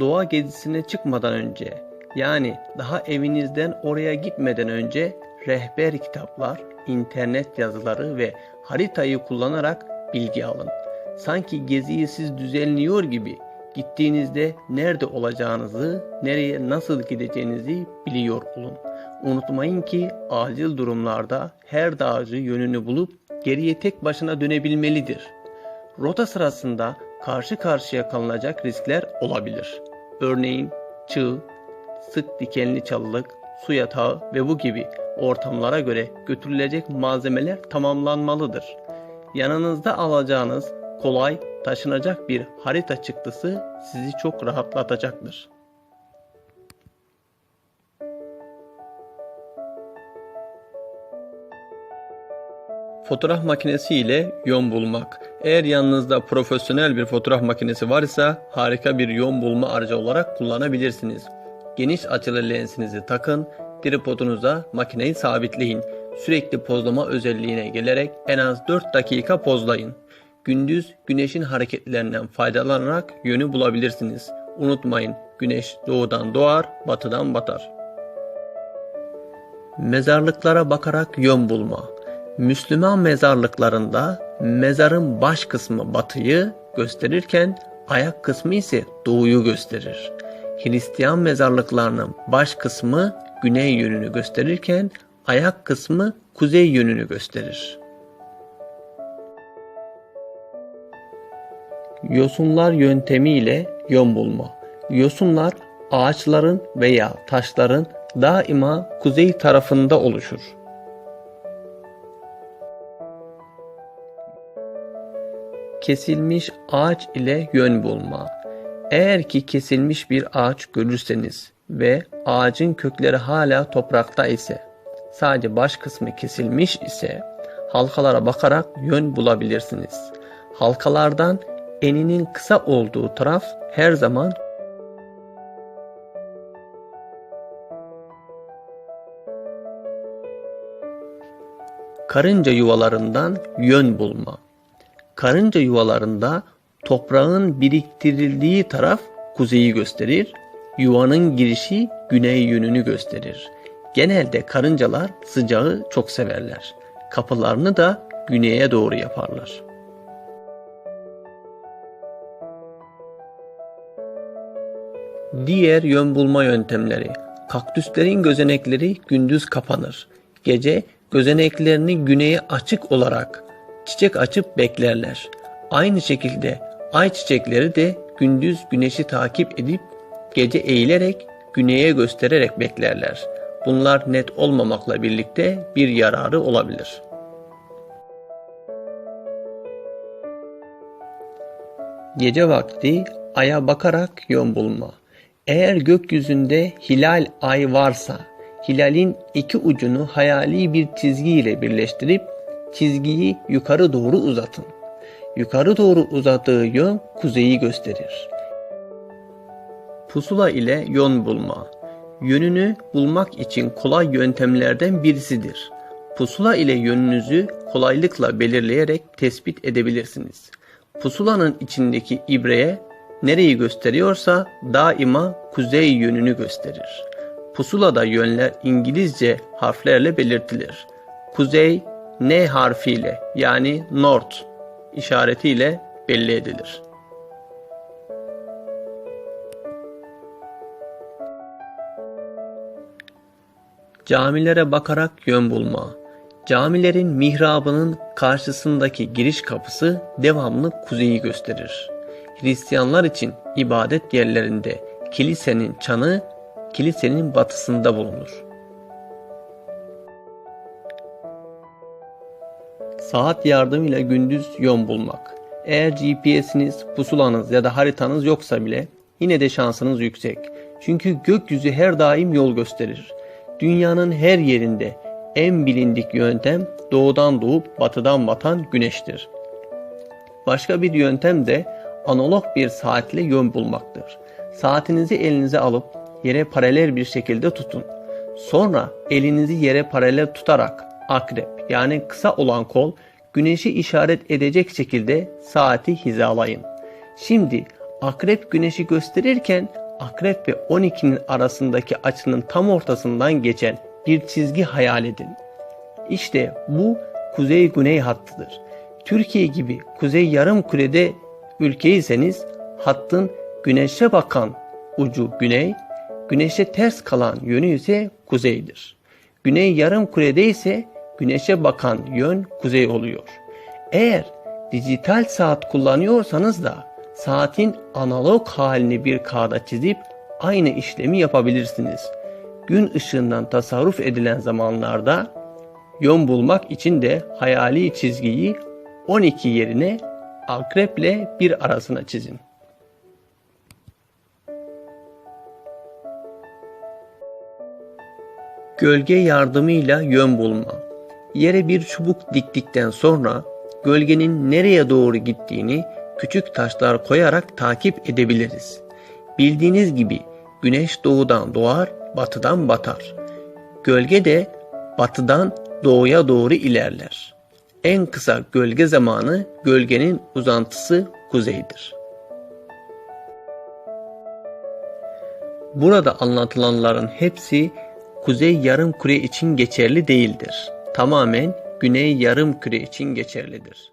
doğa gezisine çıkmadan önce yani daha evinizden oraya gitmeden önce rehber kitaplar, internet yazıları ve haritayı kullanarak bilgi alın. Sanki geziyi siz düzenliyor gibi gittiğinizde nerede olacağınızı, nereye nasıl gideceğinizi biliyor olun. Unutmayın ki acil durumlarda her dağcı yönünü bulup geriye tek başına dönebilmelidir. Rota sırasında karşı karşıya kalınacak riskler olabilir. Örneğin çığ, sık dikenli çalılık, su yatağı ve bu gibi ortamlara göre götürülecek malzemeler tamamlanmalıdır. Yanınızda alacağınız kolay taşınacak bir harita çıktısı sizi çok rahatlatacaktır. Fotoğraf makinesi ile yön bulmak. Eğer yanınızda profesyonel bir fotoğraf makinesi varsa harika bir yön bulma aracı olarak kullanabilirsiniz. Geniş açılı lensinizi takın, tripodunuza makineyi sabitleyin. Sürekli pozlama özelliğine gelerek en az 4 dakika pozlayın. Gündüz güneşin hareketlerinden faydalanarak yönü bulabilirsiniz. Unutmayın güneş doğudan doğar, batıdan batar. Mezarlıklara bakarak yön bulma. Müslüman mezarlıklarında mezarın baş kısmı batıyı gösterirken ayak kısmı ise doğuyu gösterir. Hristiyan mezarlıklarının baş kısmı güney yönünü gösterirken ayak kısmı kuzey yönünü gösterir. Yosunlar yöntemiyle yön bulma. Yosunlar ağaçların veya taşların daima kuzey tarafında oluşur. Kesilmiş ağaç ile yön bulma. Eğer ki kesilmiş bir ağaç görürseniz ve ağacın kökleri hala toprakta ise, sadece baş kısmı kesilmiş ise halkalara bakarak yön bulabilirsiniz. Halkalardan eninin kısa olduğu taraf her zaman karınca yuvalarından yön bulma. Karınca yuvalarında toprağın biriktirildiği taraf kuzeyi gösterir, yuvanın girişi güney yönünü gösterir. Genelde karıncalar sıcağı çok severler. Kapılarını da güneye doğru yaparlar. Diğer yön bulma yöntemleri. Kaktüslerin gözenekleri gündüz kapanır. Gece gözeneklerini güneye açık olarak çiçek açıp beklerler. Aynı şekilde ay çiçekleri de gündüz güneşi takip edip gece eğilerek güneye göstererek beklerler. Bunlar net olmamakla birlikte bir yararı olabilir. Gece vakti aya bakarak yön bulma. Eğer gökyüzünde hilal ay varsa hilalin iki ucunu hayali bir çizgi ile birleştirip çizgiyi yukarı doğru uzatın. Yukarı doğru uzattığı yön kuzeyi gösterir. Pusula ile yön bulma. Yönünü bulmak için kolay yöntemlerden birisidir. Pusula ile yönünüzü kolaylıkla belirleyerek tespit edebilirsiniz. Pusulanın içindeki ibreye nereyi gösteriyorsa daima kuzey yönünü gösterir. Pusulada yönler İngilizce harflerle belirtilir. Kuzey N harfiyle yani north işaretiyle belli edilir. Camilere bakarak yön bulma. Camilerin mihrabının karşısındaki giriş kapısı devamlı kuzeyi gösterir. Hristiyanlar için ibadet yerlerinde kilisenin çanı kilisenin batısında bulunur. Saat yardımıyla gündüz yön bulmak. Eğer GPS'iniz, pusulanız ya da haritanız yoksa bile yine de şansınız yüksek. Çünkü gökyüzü her daim yol gösterir. Dünyanın her yerinde en bilindik yöntem doğudan doğup batıdan batan güneştir. Başka bir yöntem de analog bir saatle yön bulmaktır. Saatinizi elinize alıp yere paralel bir şekilde tutun. Sonra elinizi yere paralel tutarak akrep yani kısa olan kol güneşi işaret edecek şekilde saati hizalayın. Şimdi Akrep güneşi gösterirken akrep ve 12'nin arasındaki açının tam ortasından geçen bir çizgi hayal edin. İşte bu kuzey-güney hattıdır. Türkiye gibi kuzey yarım kürede ülkeyseniz hattın güneşe bakan ucu güney, güneşe ters kalan yönü ise kuzeydir. Güney yarım kürede ise güneşe bakan yön kuzey oluyor. Eğer dijital saat kullanıyorsanız da saatin analog halini bir kağıda çizip aynı işlemi yapabilirsiniz. Gün ışığından tasarruf edilen zamanlarda yön bulmak için de hayali çizgiyi 12 yerine akreple bir arasına çizin. Gölge yardımıyla yön bulma. Yere bir çubuk diktikten sonra gölgenin nereye doğru gittiğini küçük taşlar koyarak takip edebiliriz. Bildiğiniz gibi güneş doğudan doğar, batıdan batar. Gölge de batıdan doğuya doğru ilerler. En kısa gölge zamanı gölgenin uzantısı kuzeydir. Burada anlatılanların hepsi kuzey yarım küre için geçerli değildir. Tamamen güney yarım küre için geçerlidir.